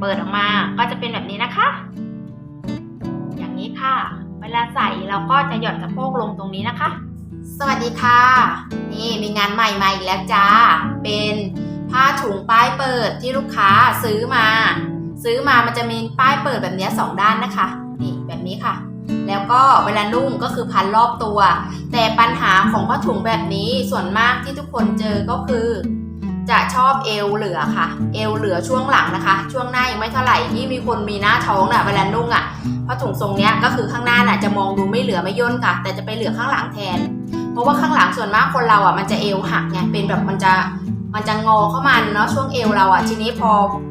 เปิดออกมาก็จะเป็นแบบนี้นะคะ อย่างนี้ค่ะ เวลาใส่เราก็จะหย่อนสะโพกลงตรงนี้นะคะ สวัสดีค่ะ นี่มีงานใหม่มาอีกแล้วจ้า เป็นผ้าถุงป้ายเปิดที่ลูกค้าซื้อมา ซื้อมามันจะมีป้ายเปิดแบบนี้สองด้านนะคะ นี่แบบนี้ค่ะแล้วก็เวลานุ่งก็คือพันรอบตัว แต่ปัญหาของผ้าถุงแบบนี้ส่วนมากที่ทุกคนเจอก็คือ จะชอบเอวเหลือค่ะ เอวเหลือช่วงหลังนะคะ ช่วงหน้ายังไม่เท่าไหร่ที่มีคนมีหน้าท้องน่ะเวลานุ่งอะผ้าะถุงทรงเนี้ยก็คือข้างหน้าน่ะจะมองดูไม่เหลือไม่ย่นค่ะ แต่จะไปเหลือข้างหลังแทน เพราะว่าข้างหลังส่วนมากคนเราอะมันจะเอวหักไงเป็นแบบมันจะมันจะงอเข้ามาเนาะช่วงเอวเราอะทีนี้พอ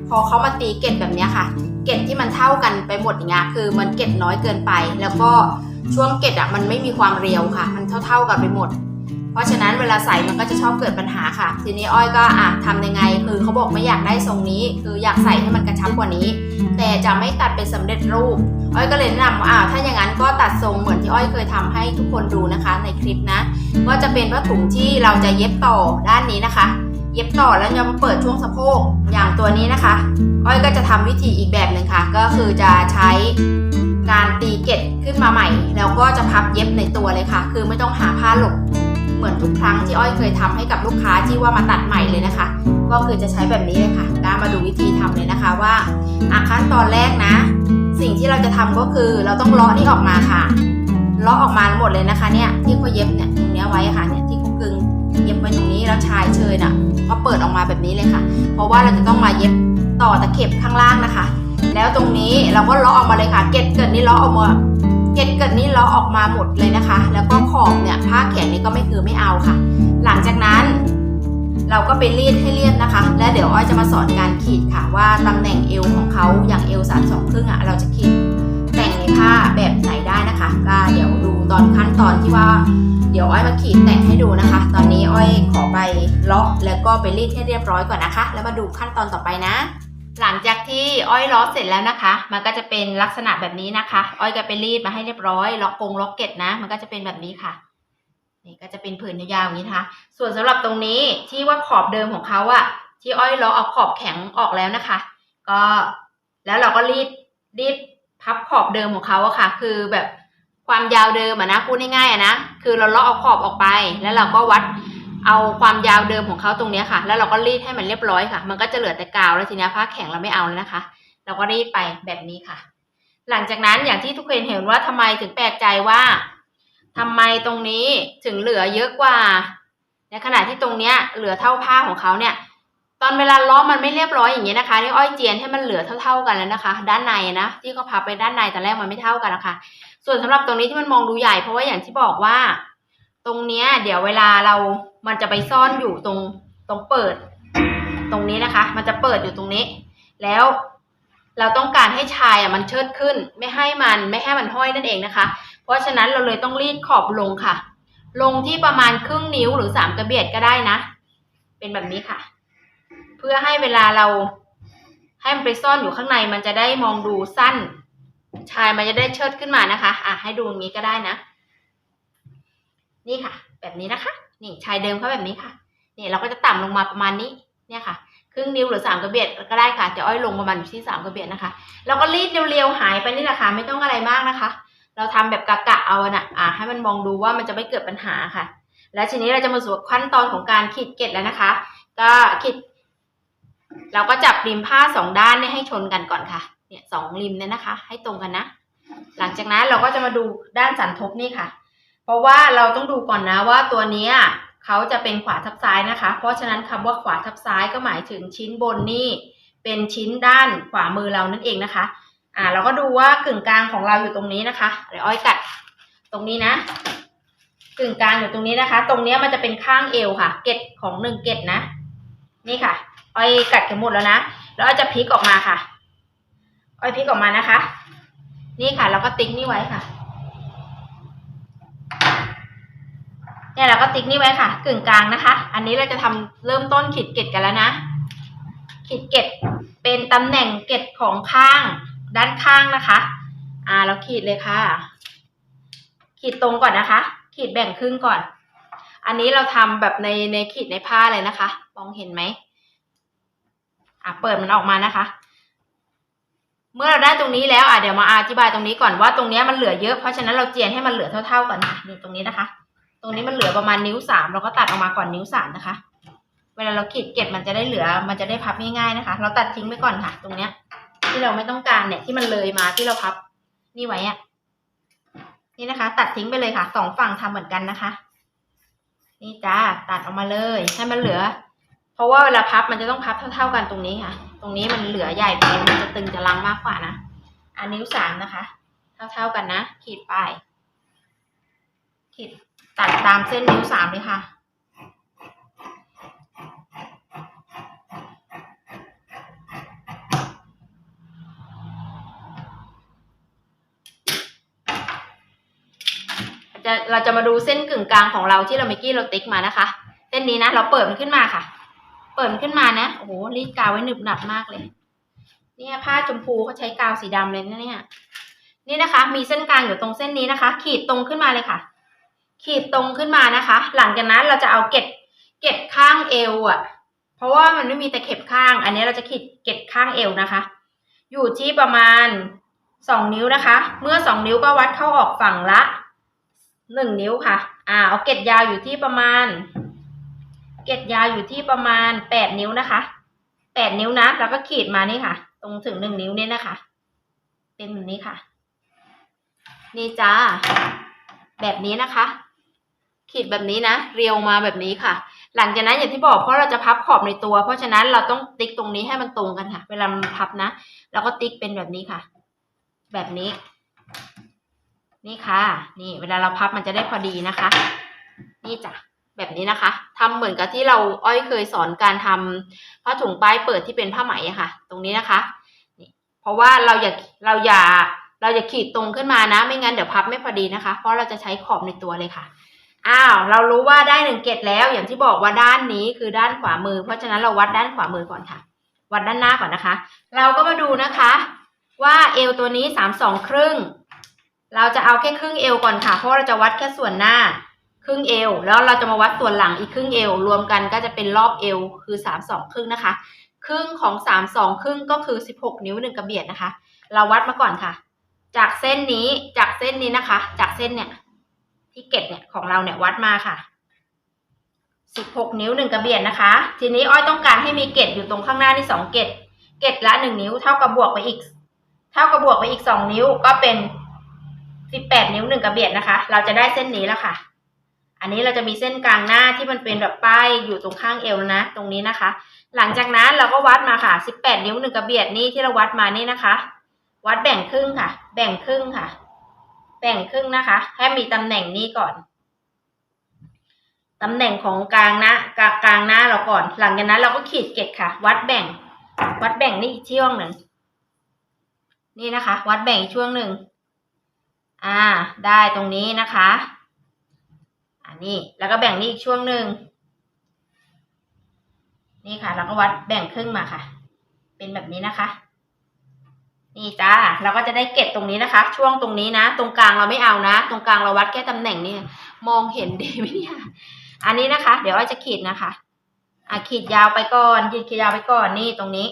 พอเขามาตีเกล็ดแบบเนี้ยค่ะ เกล็ดที่มันเท่ากันไปหมดอย่างเงี้ยคือมันเกล็ดน้อยเกินไป แล้วก็ช่วงเกล็ดอะมันไม่มีความเรียวค่ะ มันเท่าๆกันไปหมด ราะฉะนั้นเวลาใส่มันก็จะชอบเกิดปัญหาค่ะ ทีนี้อ้อยก็อะทำยังไง คือเขาบอกไม่อยากได้ทรงนี้ คืออยากใส่ให้มันกระชับกว่านี้ แต่จะไม่ตัดเป็นสำเร็จรูป อ้อยก็เลยแนะนำว่าอ่าถ้าอย่างนั้นก็ตัดทรงเหมือนที่อ้อยเคยทำให้ทุกคนดูนะคะในคลิปนะ ก็จะเป็นผ้าถุงที่เราจะเย็บต่อด้านนี้นะคะ เย็บต่อแล้วจะมาเปิดช่วงสะโพกอย่างตัวนี้นะคะ อ้อยก็จะทำวิธีอีกแบบหนึ่งค่ะ ก็คือจะใช้การตีเกล็ดขึ้นมาใหม่ แล้วก็จะพับเย็บในตัวเลยค่ะ คือไม่ต้องหาผ้าหลบ เหมือนทุกครั้งที่อ้อยเคยทำให้กับลูกค้าที่ว่ามาตัดใหม่เลยนะคะ ก็คือจะใช้แบบนี้เลยค่ะก้ามาดูวิธีทำเลยนะคะว่าอะขั้นตอนแรกนะ สิ่งที่เราจะทำก็คือเราต้องเลาะนี่ออกมาค่ะเลาะออกมาหมดเลยนะคะเนี่ยที่เขาเย็บเนี่ยตรงนี้ไว้ค่ะเนี่ยที่เขากึงเย็บไว้ตรงนี้แล้วชายเชยน่ะก็เปิดออกมาแบบนี้เลยค่ะ เพราะว่าเราจะต้องมาเย็บต่อตะเข็บข้างล่างนะคะ แล้วตรงนี้เราก็เลาะออกมาเลยค่ะ เก็ดเกิดนี่เลาะออกมา เกล็ดเกิดนี่เลาะออกมาหมดเลยนะคะ แล้วก็ขอบเนี่ยผ้าแขนนี่ก็ไม่คือไม่เอาค่ะ หลังจากนั้น เราก็ไปรีดให้เรียบนะคะ และเดี๋ยวอ้อยจะมาสอนการขีดค่ะ ว่าตำแหน่งเอวของเขาอย่างเอวสามสองครึ่งอะเราจะขีดแต่งในผ้าแบบไหนได้นะคะก็เดี๋ยวดูตอนขั้นตอนที่ว่า เดี๋ยวอ้อยมาขีดแต่งให้ดูนะคะ ตอนนี้อ้อยขอไปเลาะแล้วก็ไปรีดให้เรียบร้อยก่อนนะคะ แล้วมาดูขั้นตอนต่อไปนะ หลังจากที่อ้อยล้อเสร็จแล้วนะคะ มันก็จะเป็นลักษณะแบบนี้นะคะ อ้อยก็ไปรีดมาให้เรียบร้อย ล็อกกงล็อกเก็ตนะ มันก็จะเป็นแบบนี้ค่ะ นี่ก็จะเป็นผืนยาวๆอย่างนี้นะคะ ส่วนสำหรับตรงนี้ที่ว่าขอบเดิมของเขาอะที่อ้อยล้อเอาขอบแข็งออกแล้วนะคะ ก็แล้วเราก็รีดรีดพับขอบเดิมของเขาอะค่ะ คือแบบความยาวเดิมอะนะพูดง่ายๆอะนะ คือเราเลาะเอาขอบออกไป แล้วเราก็วัด เอาความยาวเดิมของเขาตรงนี้ค่ะ แล้วเราก็รีดให้มันเรียบร้อยค่ะ มันก็จะเหลือแต่กาวแล้วทีนี้ผ้าแข็งเราไม่เอาแล้วนะคะ เราก็รีดไปแบบนี้ค่ะ หลังจากนั้นอย่างที่ทุกคนเห็นว่าทำไมถึงแปลกใจว่าทำไมตรงนี้ถึงเหลือเยอะกว่า ในขณะที่ตรงเนี้ยเหลือเท่าผ้าของเขาเนี่ย ตอนเวลาล้อมันไม่เรียบร้อยอย่างเงี้ยนะคะนี่อ้อยเจียนให้มันเหลือเท่า ๆกันแล้วนะคะ ด้านในนะที่เขาพับไปด้านในแต่แรกมันไม่เท่ากันนะคะ ส่วนสำหรับตรงนี้ที่มันมองดูใหญ่เพราะว่าอย่างที่บอกว่า ตรงเนี้ย เดี๋ยวเวลาเรามันจะไปซ่อนอยู่ตรงตรงเปิด ตรงนี้นะคะ มันจะเปิดอยู่ตรงนี้ แล้วเราต้องการให้ชายอะมันเชิดขึ้น ไม่ให้มันไม่ให้มันห้อยนั่นเองนะคะ เพราะฉะนั้นเราเลยต้องรีดขอบลงค่ะ ลงที่ประมาณครึ่งนิ้วหรือสามกระเบียดก็ได้นะ เป็นแบบนี้ค่ะ เพื่อให้เวลาเราให้มันไปซ่อนอยู่ข้างในมันจะได้มองดูสั้น ชายมันจะได้เชิดขึ้นมานะคะ อะให้ดูอย่างนี้ก็ได้นะ นี่ค่ะ แบบนี้นะคะ นี่ชายเดิมเขาแบบนี้ค่ะ นี่เราก็จะต่ำลงมาประมาณนี้ เนี่ยค่ะ ครึ่งนิ้วหรือสามกระเบียดก็ได้ค่ะ จะอ้อยลงประมาณอยู่ที่สามกระเบียดนะคะ เราก็รีดเรียวๆหายไปนี่แหละค่ะ ไม่ต้องอะไรมากนะคะ เราทำแบบกะกะเอาอะนะอ่าให้มันมองดูว่ามันจะไม่เกิดปัญหาค่ะ แล้วทีนี้เราจะมาสู่ขั้นตอนของการขีดเกล็ดแล้วนะคะ ก็ขีด เราก็จับริมผ้าสองด้านเนี่ยให้ชนกันก่อนค่ะ เนี่ยสองริมเนี่ยนะคะ ให้ตรงกันนะ หลังจากนั้นเราก็จะมาดูด้านสันทบนี่ค่ะ เพราะว่าเราต้องดูก่อนนะว่าตัวนี้เขาจะเป็นขวาทับซ้ายนะคะ เพราะฉะนั้นคำว่าขวาทับซ้ายก็หมายถึงชิ้นบนนี่เป็นชิ้นด้านขวามือเรานั่นเองนะคะ อ่าเราก็ดูว่ากึ่งกลางของเราอยู่ตรงนี้นะคะเดี๋ยวอ้อยกัดตรงนี้นะ กึ่งกลางอยู่ตรงนี้นะคะ ตรงเนี้ยมันจะเป็นข้างเอวค่ะ เกล็ดของหนึ่งเกล็ดนะ นี่ค่ะ อ้อยกัดกันหมดแล้วนะ แล้วอ้อยจะพลิกออกมาค่ะ อ้อยพลิกออกมานะคะ นี่ค่ะแล้วก็ติ๊กนี่ไว้ค่ะ เนี่ยเราก็ติ๊กนี่ไว้ค่ะ กึ่งกลางนะคะ อันนี้เราจะทำเริ่มต้นขีดเกล็ดกันแล้วนะ ขีดเกล็ดเป็นตำแหน่งเกล็ดของข้างด้านข้างนะคะ อ่าเราขีดเลยค่ะ ขีดตรงก่อนนะคะ ขีดแบ่งครึ่งก่อน อันนี้เราทำแบบในในขีดในผ้าเลยนะคะ มองเห็นไหมอะเปิดมันออกมานะคะ เมื่อเราได้ตรงนี้แล้วอะเดี๋ยวมาอธิบายตรงนี้ก่อนว่าตรงนี้มันเหลือเยอะเพราะฉะนั้นเราเจียนให้มันเหลือเท่า ๆกันค่ะนี่ตรงนี้นะคะ ตรงนี้มันเหลือประมาณนิ้วสามเราก็ตัดออกมาก่อนนิ้วสามนะคะ เวลาเราขีดเก็บมันจะได้เหลือ มันจะได้พับง่ายๆนะคะ เราตัดทิ้งไปก่อนค่ะ ตรงเนี้ย ที่เราไม่ต้องการเนี่ยที่มันเลยมาที่เราพับ นี่ไว้อะนี่นะคะ ตัดทิ้งไปเลยค่ะสองฝั่งทำเหมือนกันนะคะ นี่จ้าตัดออกมาเลยให้มันเหลือ เพราะว่าเวลาพับมันจะต้องพับเท่าๆกันตรงนี้ค่ะ ตรงนี้มันเหลือใหญ่ไปมันจะตึงจะลังมากกว่านะอันนิ้วสามนะคะ เท่าๆกันนะขีดไปขีด ตัดตามเส้นนิ้วสามเลยค่ะ เราจะมาดูเส้นกึ่งกลางของเราที่เราเมื่อกี้เราติ๊กมานะคะ เส้นนี้นะ เราเปิดมันขึ้นมาค่ะ เปิดมันขึ้นมานะโอ้โหรีดกาวไว้หนึบหนับมากเลย เนี่ยผ้าชมพูเขาใช้กาวสีดำเลยนะเนี่ยนี่นะคะ มีเส้นกลางอยู่ตรงเส้นนี้นะคะ ขีดตรงขึ้นมาเลยค่ะ ขีดตรงขึ้นมานะคะ หลังจากนั้นเราจะเอาเกล็ดเกล็ดข้างเอวอะ เพราะว่ามันไม่มีตะเข็บข้าง อันนี้เราจะขีดเกล็ดข้างเอวนะคะ อยู่ที่ประมาณสองนิ้วนะคะ เมื่อสองนิ้วก็วัดเข้าออกฝั่งละหนึ่งนิ้วค่ะ อ่า เอาเกล็ดยาวอยู่ที่ประมาณ เกล็ดยาวอยู่ที่ประมาณแปดนิ้วนะคะแปดนิ้วนะแล้วก็ขีดมานี่ค่ะ ตรงถึงหนึ่งนิ้วเนี่ยนะคะ เป็นแบบนี้ค่ะ นี่จ้า แบบนี้นะคะ ขีดแบบนี้นะ เรียวมาแบบนี้ค่ะ หลังจากนั้นอย่างที่บอกเพราะเราจะพับขอบในตัว เพราะฉะนั้นเราต้องติ๊กตรงนี้ให้มันตรงกันค่ะ เวลามันพับนะเราก็ติ๊กเป็นแบบนี้ค่ะ แบบนี้ นี่ค่ะ นี่ เวลาเราพับมันจะได้พอดีนะคะ นี่จ้ะแบบนี้นะคะทำเหมือนกับที่เราอ้อยเคยสอนการทำผ้าถุงป้ายเปิดที่เป็นผ้าไหมอะค่ะ ตรงนี้นะคะนี่เพราะว่าเราอย่าเราอย่าเราอย่าขีดตรงขึ้นมานะ ไม่งั้นเดี๋ยวพับไม่พอดีนะคะ เพราะเราจะใช้ขอบในตัวเลยค่ะ อ้าวเรารู้ว่าได้หนึ่งเกตแล้ว อย่างที่บอกว่าด้านนี้คือด้านขวามือ เพราะฉะนั้นเราวัดด้านขวามือก่อนค่ะ วัดด้านหน้าก่อนนะคะ เราก็มาดูนะคะ ว่าเอวตัวนี้สามสองครึ่ง เราจะเอาแค่ครึ่งเอวก่อนค่ะ เพราะเราจะวัดแค่ส่วนหน้าครึ่งเอว แล้วเราจะมาวัดส่วนหลังอีกครึ่งเอว รวมกันก็จะเป็นรอบเอวคือสามสองครึ่งนะคะ ครึ่งของสามสองครึ่งก็คือสิบหกนิ้วหนึ่งกระเบียดนะคะ เราวัดมาก่อนค่ะ จากเส้นนี้จากเส้นนี้นะคะ จากเส้นเนี่ย ที่เกตเนี่ยของเราเนี่ยวัดมาค่ะสิบหกนิ้วหนึ่งกระเบียดนะคะ ทีนี้อ้อยต้องการให้มีเกตอยู่ตรงข้างหน้านี่สองเกตเกตละหนึ่งนิ้วเท่ากับบวกไปอีก เท่ากับบวกไปอีกสองนิ้วก็เป็นสิบแปดนิ้วหนึ่งกระเบียดนะคะ เราจะได้เส้นนี้แล้วค่ะ อันนี้เราจะมีเส้นกลางหน้าที่มันเป็นแบบป้ายอยู่ตรงข้างเอวนะ ตรงนี้นะคะ หลังจากนั้นเราก็วัดมาค่ะ 18 นิ้วหนึ่งกระเบียดนี่ที่เราวัดมานี่นะคะ วัดแบ่งครึ่งค่ะ แบ่งครึ่งค่ะ แบ่งครึ่งนะคะให้มีตำแหน่งนี้ก่อนตำแหน่งของกลางหน้ากลางกลางหน้าเราก่อน หลังจากนั้นเราก็ขีดเกตค่ะ วัดแบ่ง วัดแบ่งนี่อีกช่วงหนึ่งนี่นะคะ วัดแบ่งอีกช่วงหนึ่งอ่า ได้ตรงนี้นะคะอันนี้แล้วก็แบ่งนี่อีกช่วงหนึ่งนี่ค่ะแล้วก็วัดแบ่งครึ่งมาค่ะ เป็นแบบนี้นะคะ นี่จ้าเราก็จะได้เก็บตรงนี้นะคะ ช่วงตรงนี้นะ ตรงกลางเราไม่เอานะ ตรงกลางเราวัดแค่ตำแหน่งนี่มองเห็นดีไหมเนี่ยอันนี้นะคะ เดี๋ยวอ้อยจะขีดนะคะอะขีดยาวไปก่อนขีดยาวไปก่อนนี่ตรงนี้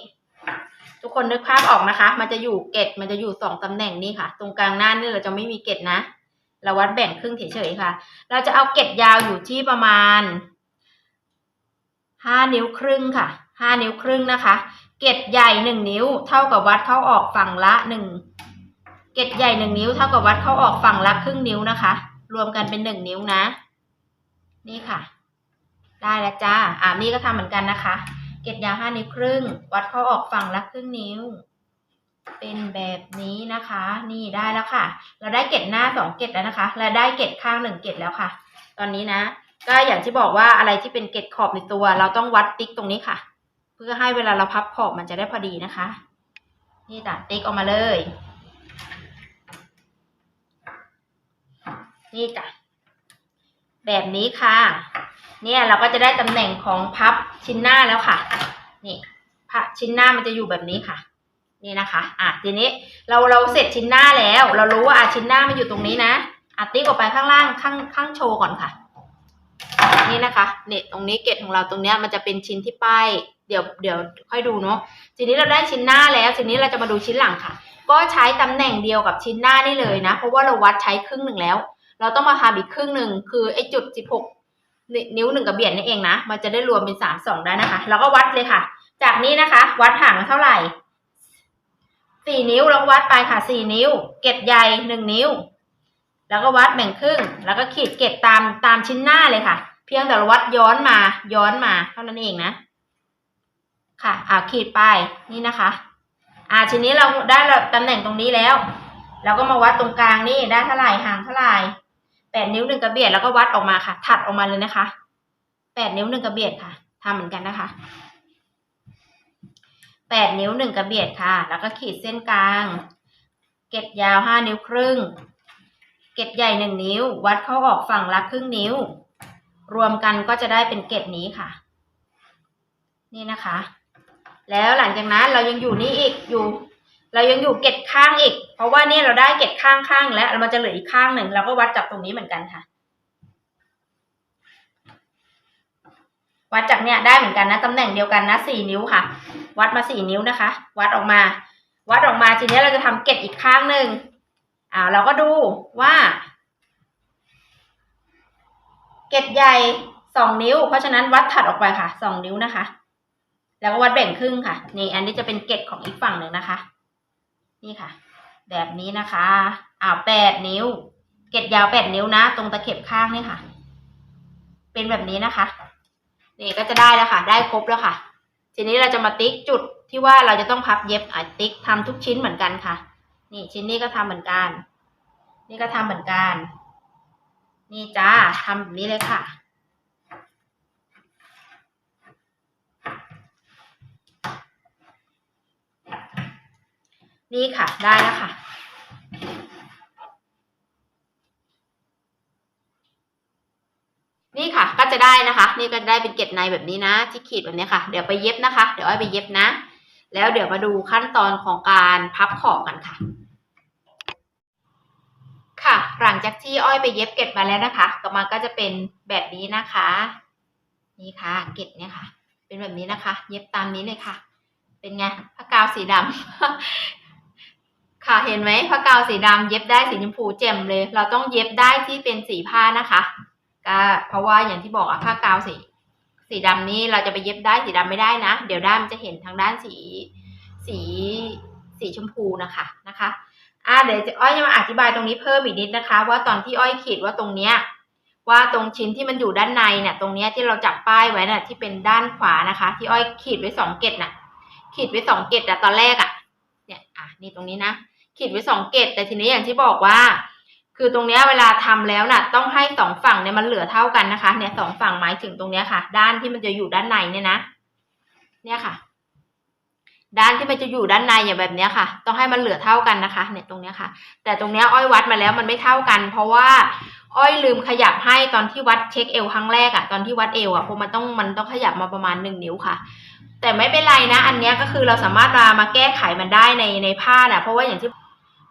ทุกคนนึกภาพออกนะคะ มันจะอยู่เกตมันจะอยู่สองตำแหน่งนี่ค่ะ ตรงกลางหน้านี่เราจะไม่มีเกตนะเราวัดแบ่งครึ่งเฉยๆค่ะ เราจะเอาเกตยาวอยู่ที่ประมาณห้านิ้วครึ่งค่ะห้านิ้วครึ่งนะคะ เกตใหญ่หนึ่งนิ้ว เท่ากับวัดเข้าออกฝั่งละหนึ่งเกตใหญ่หนึ่งนิ้ว เท่ากับวัดเข้าออกฝั่งละครึ่งนิ้วนะคะ รวมกันเป็นหนึ่งนิ้วนะ นี่ค่ะ ได้แล้วจ้าอ่านี่ก็ทำเหมือนกันนะคะ เกตยาวห้านิ้วครึ่ง วัดเข้าออกฝั่งละครึ่งนิ้ว เป็นแบบนี้นะคะ นี่ได้แล้วค่ะ เราได้เกตหน้าสองเกตแล้วนะคะและได้เกตข้างหนึ่งเกตแล้วค่ะ ตอนนี้นะ ก็อย่างที่บอกว่าอะไรที่เป็นเกตขอบในตัว เราต้องวัดติ๊กตรงนี้ค่ะ เพื่อให้เวลาเราพับขอบมันจะได้พอดีนะคะ นี่จ้ะติ๊กออกมาเลย นี่จ้ะแบบนี้ค่ะ เนี่ยเราก็จะได้ตำแหน่งของพับชิ้นหน้าแล้วค่ะ นี่พับชิ้นหน้ามันจะอยู่แบบนี้ค่ะ นี่นะคะ อะทีนี้เราเราเสร็จชิ้นหน้าแล้ว เรารู้ว่าอะชิ้นหน้ามันอยู่ตรงนี้นะอะติ๊กออกไปข้างล่างข้างข้างโชว์ก่อนค่ะ นี่นะคะ เนี่ยตรงนี้เกตของเราตรงเนี้ยมันจะเป็นชิ้นที่ป้าย เดี๋ยวเดี๋ยวค่อยดูเนาะทีนี้เราได้ชิ้นหน้าแล้วทีนี้เราจะมาดูชิ้นหลังค่ะ ก็ใช้ตำแหน่งเดียวกับชิ้นหน้านี่เลยนะ เพราะว่าเราวัดใช้ครึ่งหนึ่งแล้ว เราต้องมาทำอีกครึ่งหนึ่งคือไอ้จุด 16 นิ้วหนึ่งกับเบียดนี่เองนะ มันจะได้รวมเป็น 3 2 ได้นะคะ เราก็วัดเลยค่ะ จากนี้นะคะ วัดห่างเท่าไหร่ 4 นิ้วเราก็วัดไปค่ะ 4 นิ้ว เกตใหญ่1นิ้ว แล้วก็วัดแบ่งครึ่ง แล้วก็ขีดเกตตามตามชิ้นหน้าเลยค่ะ เพียงแต่เราวัดย้อนมาย้อนมาเท่านั้นเองนะ ค่ะอ่าขีดไปนี่นะคะ อ่าทีนี้เราได้ตำแหน่งตรงนี้แล้ว เราก็มาวัดตรงกลางนี่ได้เท่าไหร่ห่างเท่าไหร่แปดนิ้วหนึ่งกระเบียดแล้วก็วัดออกมาค่ะ ถัดออกมาเลยนะคะแปดนิ้วหนึ่งกระเบียดค่ะทำเหมือนกันนะคะแปดนิ้วหนึ่งกระเบียดค่ะ แล้วก็ขีดเส้นกลาง เก็บยาวห้านิ้วครึ่ง เก็บใหญ่หนึ่งนิ้ว วัดเข้าออกฝั่งละครึ่งนิ้ว รวมกันก็จะได้เป็นเกตนี้ค่ะ นี่นะคะ แล้วหลังจากนั้นเรายังอยู่นี่อีกอยู่ เรายังอยู่เกตข้างอีก เพราะว่านี่เราได้เกตข้างข้างแล้วมันจะเหลืออีกข้างหนึ่งเราก็วัดจากตรงนี้เหมือนกันค่ะ วัดจากเนี่ยได้เหมือนกันนะตำแหน่งเดียวกันนะสี่นิ้วค่ะ วัดมาสี่นิ้วนะคะ วัดออกมา วัดออกมาทีนี้เราจะทำเกตอีกข้างหนึ่งอ่าเราก็ดูว่าเกตใหญ่สองนิ้ว เพราะฉะนั้นวัดถัดออกไปค่ะสองนิ้วนะคะ แล้วก็วัดแบ่งครึ่งค่ะ นี่อันนี้จะเป็นเกตของอีกฝั่งหนึ่งนะคะ นี่ค่ะ แบบนี้นะคะอ่าแปดนิ้ว เกตยาวแปดนิ้วนะ ตรงตะเข็บข้างนี่ค่ะ เป็นแบบนี้นะคะ นี่ก็จะได้แล้วค่ะ ได้ครบแล้วค่ะ ทีนี้เราจะมาติ๊กจุดที่ว่าเราจะต้องพับเย็บอะติ๊กทำทุกชิ้นเหมือนกันค่ะ นี่ชิ้นนี้ก็ทำเหมือนกัน นี่ก็ทำเหมือนกัน นี่จ้าทำแบบนี้เลยค่ะ นี่ค่ะ ได้แล้วค่ะ นี่ค่ะ ก็จะได้นะคะ นี่ก็ได้เป็นเกล็ดในแบบนี้นะ ที่ขีดแบบนี้ค่ะ เดี๋ยวไปเย็บนะคะ เดี๋ยวอ้อยไปเย็บนะ แล้วเดี๋ยวมาดูขั้นตอนของการพับขอบกันค่ะค่ะหลังจากที่อ้อยไปเย็บเกล็ดมาแล้วนะคะก็มันก็จะเป็นแบบนี้นะคะ นี่ค่ะ เกล็ดเนี่ยค่ะ เป็นแบบนี้นะคะ เย็บตามนี้เลยค่ะ เป็นไงผ้ากาวสีดำ ค่ะเห็นไหมผ้ากาวสีดำเย็บได้สีชมพูแจ่มเลย เราต้องเย็บได้ที่เป็นสีผ้านะคะก็เพราะว่าอย่างที่บอกอะผ้ากาวสี สีดำนี้เราจะไปเย็บได้สีดำไม่ได้นะ เดี๋ยวด้านมันจะเห็นทางด้านสีสีสีชมพูนะคะนะคะอ่าเดี๋ยวจะอ้อยจะมาอธิบายตรงนี้เพิ่มอีกนิดนะคะ ว่าตอนที่อ้อยขีดว่าตรงเนี้ยว่าตรงชิ้นที่มันอยู่ด้านในเนี่ยตรงเนี้ยที่เราจับป้ายไว้น่ะที่เป็นด้านขวานะคะ ที่อ้อยขีดไว้สองเกตน่ะขีดไว้สองเกตอะตอนแรกอะเนี่ยอะนี่ตรงนี้นะ ขีดไว้สองเกตแต่ทีนี้อย่างที่บอกว่า คือตรงนี้เวลาทำแล้วน่ะ ต้องให้สองฝั่งเนี่ยมันเหลือเท่ากันนะคะ เนี่ยสองฝั่งหมายถึงตรงนี้ค่ะ ด้านที่มันจะอยู่ด้านในเนี่ยนะ เนี่ยค่ะ ด้านที่มันจะอยู่ด้านในอย่างแบบเนี้ยค่ะ ต้องให้มันเหลือเท่ากันนะคะ เนี่ยตรงนี้ค่ะ แต่ตรงนี้อ้อยวัดมาแล้วมันไม่เท่ากัน เพราะว่าอ้อยลืมขยับให้ตอนที่วัดเช็คเอวครั้งแรกอะตอนที่วัดเอวอะเพราะมันต้องมันต้องขยับมาประมาณหนึ่งนิ้วค่ะ แต่ไม่เป็นไรนะ อันนี้ก็คือเราสามารถมามาแก้ไขมันได้ในในผ้าน่ะเพราะว่าอย่างที่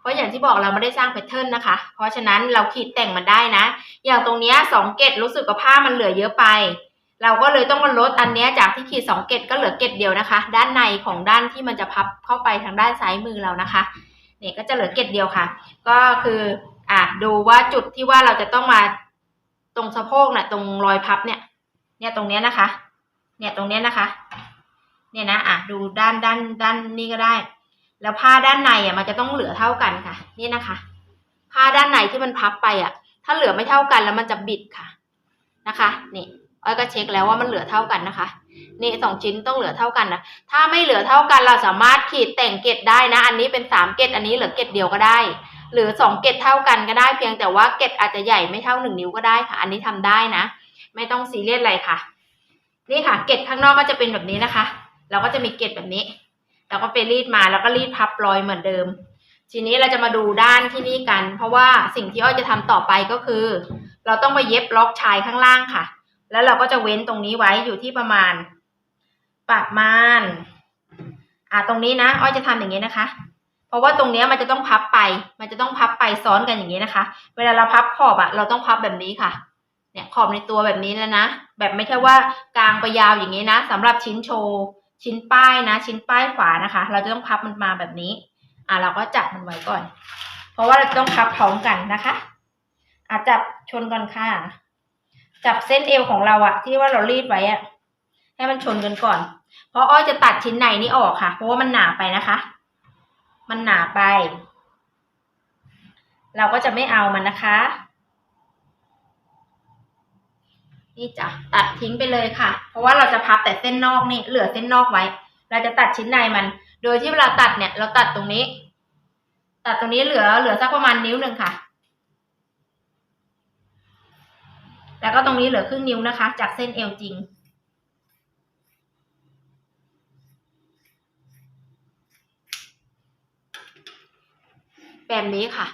ราะอย่างที่บอกเราไม่ได้สร้างแพทเทิร์นนะคะ เพราะฉะนั้นเราขีดแต่งมันได้นะ อย่างตรงนี้สองเกตรู้สึกว่าผ้ามันเหลือเยอะไป เราก็เลยต้องมาลดอันนี้จากที่ขีดสองเกตก็เหลือเกตเดียวนะคะ ด้านในของด้านที่มันจะพับเข้าไปทางด้านซ้ายมือเรานะคะเนี่ยก็จะเหลือเกตเดียวค่ะ ก็คืออะดูว่าจุดที่ว่าเราจะต้องมาตรงสะโพกน่ะตรงรอยพับเนี่ย เนี่ยตรงเนี้ยนะคะ เนี่ยตรงเนี้ยนะคะ เนี่ยนะอะดูด้านด้านด้านนี้ก็ได้ แล้วผ้าด้านในอะมันจะต้องเหลือเท่ากันค่ะ นี่นะคะ ผ้าด้านในที่มันพับไปอะ ถ้าเหลือไม่เท่ากันแล้วมันจะบิดค่ะนะคะ นี่อ้อยก็เช็คแล้วว่ามันเหลือเท่ากันนะคะ นี่สองชิ้นต้องเหลือเท่ากันนะ ถ้าไม่เหลือเท่ากันเราสามารถขีดแต่งเกตได้นะ อันนี้เป็นสามเกตอันนี้เหลือเกตเดียวก็ได้ หรือสองเกตเท่ากันก็ได้ เพียงแต่ว่าเกตอาจจะใหญ่ไม่เท่าหนึ่งนิ้วก็ได้ค่ะ อันนี้ทำได้นะ ไม่ต้องซีเรียสอะไรค่ะ นี่ค่ะ เกตข้างนอกก็จะเป็นแบบนี้นะคะ เราก็จะมีเกตแบบนี้ เราก็ไปรีดมาแล้วก็รีดพับรอยเหมือนเดิม ทีนี้เราจะมาดูด้านที่นี่กัน เพราะว่าสิ่งที่อ้อยจะทำต่อไปก็คือ เราต้องมาเย็บล็อกชายข้างล่างค่ะ แล้วเราก็จะเว้นตรงนี้ไว้อยู่ที่ประมาณ ประมาณ อ่าตรงนี้นะอ้อยจะทำอย่างนี้นะคะ เพราะว่าตรงนี้มันจะต้องพับไป มันจะต้องพับไปซ้อนกันอย่างนี้นะคะ เวลาเราพับขอบอะเราต้องพับแบบนี้ค่ะเนี่ยขอบในตัวแบบนี้แล้วนะ แบบไม่ใช่ว่ากลางไปยาวอย่างนี้นะสำหรับชิ้นโชว์ ชิ้นป้ายนะ ชิ้นป้ายขวานะคะ เราจะต้องพับมันมาแบบนี้ อะเราก็จับมันไว้ก่อน เพราะว่าเราต้องพับพร้อมกันนะคะอะจับชนก่อนค่ะ จับเส้นเอวของเราอะที่ว่าเรารีดไว้อะให้มันชนกันก่อน เพราะอ้อยจะตัดชิ้นในนี้ออกค่ะ เพราะว่ามันหนาไปนะคะ มันหนาไป เราก็จะไม่เอามันนะคะ นี่จ้ะตัดทิ้งไปเลยค่ะ เพราะว่าเราจะพับแต่เส้นนอกนี่ เหลือเส้นนอกไว้ เราจะตัดชิ้นในมัน โดยที่เวลาตัดเนี่ย เราตัดตรงนี้ ตัดตรงนี้เหลือเหลือสักประมาณนิ้วหนึ่งค่ะ แล้วก็ตรงนี้เหลือครึ่งนิ้วนะคะ จากเส้นเอวจริง แบบนี้ค่ะ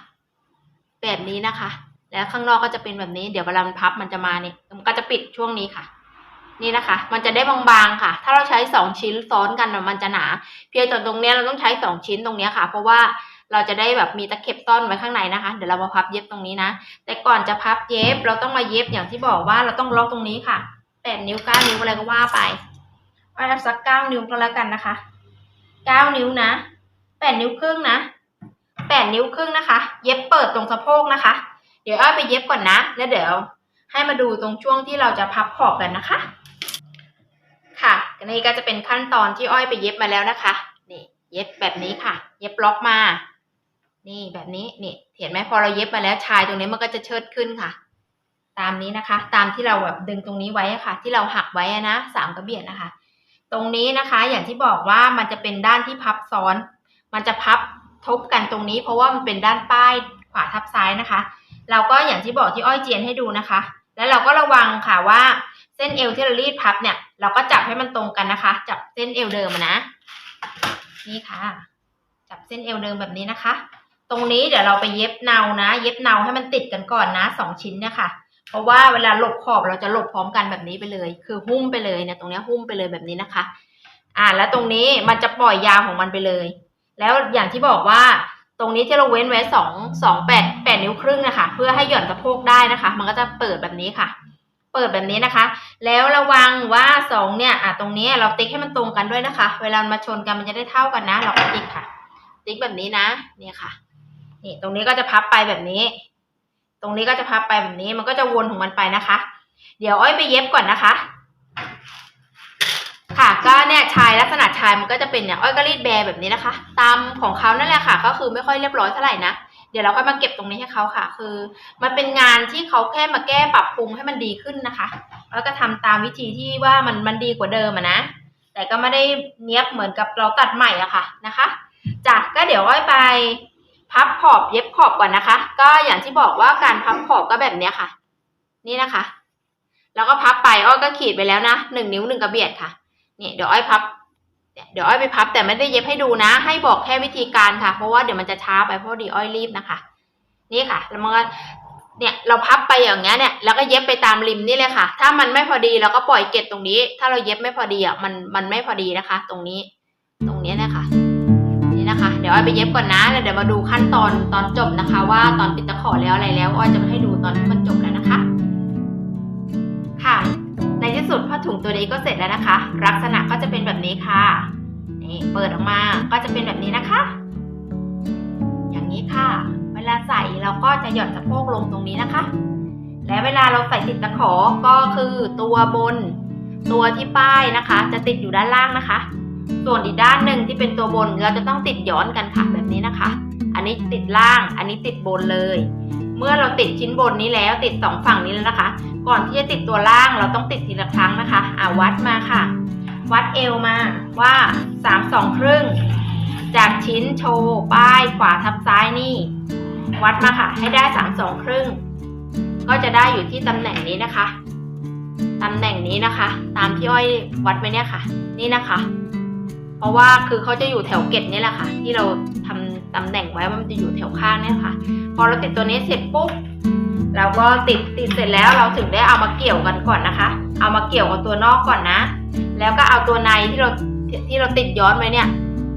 แบบนี้นะคะ แล้วข้างนอกก็จะเป็นแบบนี้ เดี๋ยวเวลามันพับมันจะมาเนี่ยมันก็จะปิดช่วงนี้ค่ะ นี่นะคะ มันจะได้บางๆค่ะ ถ้าเราใช้สองชิ้นซ้อนกันมันจะหนา เพียงแต่ตรงเนี้ยเราต้องใช้สองชิ้นตรงเนี้ยค่ะ เพราะว่าเราจะได้แบบมีตะเข็บซ่อนไว้ข้างในนะคะ เดี๋ยวเรามาพับเย็บตรงนี้นะ แต่ก่อนจะพับเย็บเราต้องมาเย็บอย่างที่บอกว่าเราต้องล็อกตรงนี้ค่ะแปดนิ้วเก้านิ้วอะไรก็ว่าไปเอาสักเก้านิ้วก็แล้วกันนะคะเก้านิ้วนะแปดนิ้วครึ่งนะแปดนิ้วครึ่งนะคะ เย็บเปิดตรงสะโพกนะคะ เดี๋ยวอ้อยไปเย็บก่อนนะ แล้วเดี๋ยวให้มาดูตรงช่วงที่เราจะพับขอบกันนะคะ ค่ะนี่ก็จะเป็นขั้นตอนที่อ้อยไปเย็บมาแล้วนะคะ นี่ เย็บแบบนี้ค่ะ เย็บล็อกมา นี่แบบนี้ นี่ เห็นไหมพอเราเย็บมาแล้วชายตรงนี้มันก็จะเชิดขึ้นค่ะ ตามนี้นะคะ ตามที่เราแบบดึงตรงนี้ไว้ค่ะ ที่เราหักไว้นะสามกระเบียดนะคะ ตรงนี้นะคะ อย่างที่บอกว่ามันจะเป็นด้านที่พับซ้อน มันจะพับทบกันตรงนี้ เพราะว่ามันเป็นด้านป้ายขวาทับซ้ายนะคะ เราก็อย่างที่บอกที่อ้อยเจียนให้ดูนะคะ แล้วเราก็ระวังค่ะว่าเส้นเอวที่เรารีดพับเนี่ย เราก็จับให้มันตรงกันนะคะ จับเส้นเอวเดิมนะนี่ค่ะ จับเส้นเอวเดิมแบบนี้นะคะ ตรงนี้เดี๋ยวเราไปเย็บเนานะ เย็บเนาให้มันติดกันก่อนนะสองชิ้นเนี่ยค่ะ เพราะว่าเวลาหลบขอบเราจะหลบพร้อมกันแบบนี้ไปเลย คือหุ้มไปเลยเนี่ยตรงนี้หุ้มไปเลยแบบนี้นะคะ อ่าแล้วตรงนี้มันจะปล่อยยาวของมันไปเลย แล้วอย่างที่บอกว่า ตรงนี้ที่เราเว้นไว้สองสองแปดแปดนิ้วครึ่งนะคะเพื่อให้หย่อนสะโพกได้นะคะ มันก็จะเปิดแบบนี้ค่ะ เปิดแบบนี้นะคะ แล้วระวังว่าสองเนี่ยอะตรงนี้เราติ๊กให้มันตรงกันด้วยนะคะ เวลามันมาชนกันมันจะได้เท่ากันนะ เราก็ติ๊กค่ะ ติ๊กแบบนี้นะเนี่ยค่ะนี่ตรงนี้ก็จะพับไปแบบนี้ ตรงนี้ก็จะพับไปแบบนี้มันก็จะวนของมันไปนะคะ เดี๋ยวอ้อยไปเย็บก่อนนะคะ ค่ะ ก็เนี่ยชายลักษณะชายมันก็จะเป็นเนี่ยอ้อยก็รีดแบร์แบบนี้นะคะ ตามของเขานั่นแหละค่ะ ก็คือไม่ค่อยเรียบร้อยเท่าไหร่นะเดี๋ยวเราก็มาเก็บตรงนี้ให้เขาค่ะ คือ มันเป็นงานที่เขาแค่มาแก้ปรับปรุงให้มันดีขึ้นนะคะ แล้วก็ทำตามวิธีที่ว่ามันมันดีกว่าเดิมนะ แต่ก็ไม่ได้เนี้ยบเหมือนกับเราตัดใหม่อะค่ะนะคะจ้ะก็เดี๋ยวอ้อยไปพับขอบเย็บขอบก่อนนะคะ ก็อย่างที่บอกว่าการพับขอบก็แบบเนี้ยค่ะ นี่นะคะ แล้วก็พับไปอ้อยก็ขีดไปแล้วนะหนึ่งนิ้วหนึ่งกระเบียดค่ะ นี่เดี๋ยวอ้อยพับเดี๋ยวอ้อยไปพับแต่ไม่ได้เย็บให้ดูนะ ให้บอกแค่วิธีการค่ะ เพราะว่าเดี๋ยวมันจะช้าไปเพราะดีอ้อยรีบนะคะ นี่ค่ะ แล้วมันก็เนี่ยเราพับไปอย่างเงี้ยเนี่ยแล้วก็เย็บไปตามริมนี่เลยค่ะ ถ้ามันไม่พอดีเราก็ปล่อยเกล็ดตรงนี้ ถ้าเราเย็บไม่พอดีอะมันมันไม่พอดีนะคะ ตรงนี้ ตรงนี้นะคะนี่นะคะ เดี๋ยวอ้อยไปเย็บก่อนนะแล้วเดี๋ยวมาดูขั้นตอนตอนจบนะคะ ว่าตอนปิดตะขอแล้วอะไรแล้วอ้อยจะมาให้ดูตอนที่มันจบแล้วนะคะ ค่ะ ในที่สุดผ้าถุงตัวนี้ก็เสร็จแล้วนะคะ ลักษณะก็จะเป็นแบบนี้ค่ะ นี่เปิดออกมาก็จะเป็นแบบนี้นะคะ อย่างนี้ค่ะ เวลาใส่เราก็จะหย่อนสะโพกลงตรงนี้นะคะ และเวลาเราใส่ติดตะขอก็คือตัวบน ตัวที่ป้ายนะคะ จะติดอยู่ด้านล่างนะคะ ส่วนอีกด้านหนึ่งที่เป็นตัวบนเราจะต้องติดย้อนกันค่ะแบบนี้นะคะ อันนี้ติดล่าง อันนี้ติดบนเลย มื่อเราติดชิ้นบนนี้แล้วติดสองฝั่งนี้แล้วนะคะ ก่อนที่จะติดตัวล่างเราต้องติดทีละครั้งนะคะอ่าวัดมาค่ะ วัดเอวมาว่าสามสองครึ่งจากชิ้นโชว์ป้ายขวาทับซ้ายนี่ วัดมาค่ะ ให้ได้สามสองครึ่งก็จะได้อยู่ที่ตำแหน่งนี้นะคะ ตำแหน่งนี้นะคะ ตามที่อ้อยวัดไว้เนี่ยค่ะ นี่นะคะ เพราะว่าคือเขาจะอยู่แถวเกตนี่แหละค่ะ ที่เราทำ ตำแหน่งไว้ว่ามันจะอยู่แถวข้างเนี่ยค่ะ พอเราติดตัวนี้เสร็จปุ๊บเราก็ติดติดเสร็จแล้วเราถึงได้เอามาเกี่ยวกันก่อนนะคะ เอามาเกี่ยวกับตัวนอกก่อนนะ แล้วก็เอาตัวในที่เราที่เราติดย้อนไว้เนี่ย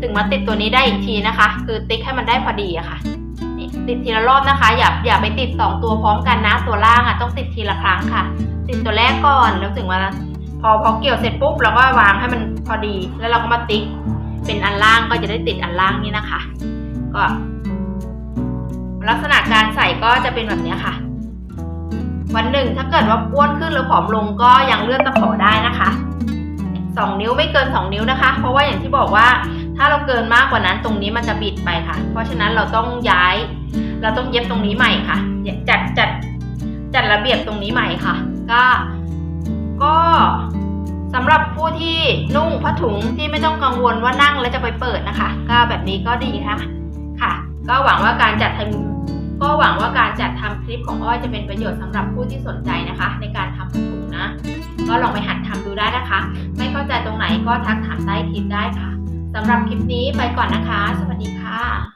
ถึงมาติดตัวนี้ได้อีกทีนะคะ คือติ๊กให้มันได้พอดีอะค่ะนี่ติดทีละรอบนะคะ อย่าอย่าไปติดสองตัวพร้อมกันนะ ตัวล่างอะต้องติดทีละครั้งค่ะ ติดตัวแรกก่อนแล้วถึงมาพอพอเกี่ยวเสร็จปุ๊บเราก็วางให้มันพอดี แล้วเราก็มาติ๊กเป็นอันล่างก็จะได้ติดอันล่างนี่นะคะ ก็ ลักษณะการใส่ก็จะเป็นแบบนี้ค่ะ วันหนึ่งถ้าเกิดว่าอ้วนขึ้นหรือผอมลงก็ยังเลื่อนตะขอได้นะคะสองนิ้วไม่เกินสองนิ้วนะคะ เพราะว่าอย่างที่บอกว่าถ้าเราเกินมากกว่านั้นตรงนี้มันจะบิดไปค่ะ เพราะฉะนั้นเราต้องย้าย เราต้องเย็บตรงนี้ใหม่ค่ะ จัดจัดจัดระเบียบตรงนี้ใหม่ค่ะ ก็ก็สำหรับผู้ที่นุ่งผ้าถุงที่ไม่ต้องกังวลว่านั่งแล้วจะไปเปิดนะคะ ก็แบบนี้ก็ดีค่ะ ก็หวังว่าการจัดทำก็หวังว่าการจัดทำคลิปของอ้อยจะเป็นประโยชน์สำหรับผู้ที่สนใจนะคะ ในการทำผ้าถุงนะ ก็ลองไปหัดทำดูได้นะคะ ไม่เข้าใจตรงไหนก็ทักถามใต้คลิปได้ค่ะสำหรับคลิปนี้ไปก่อนนะคะ สวัสดีค่ะ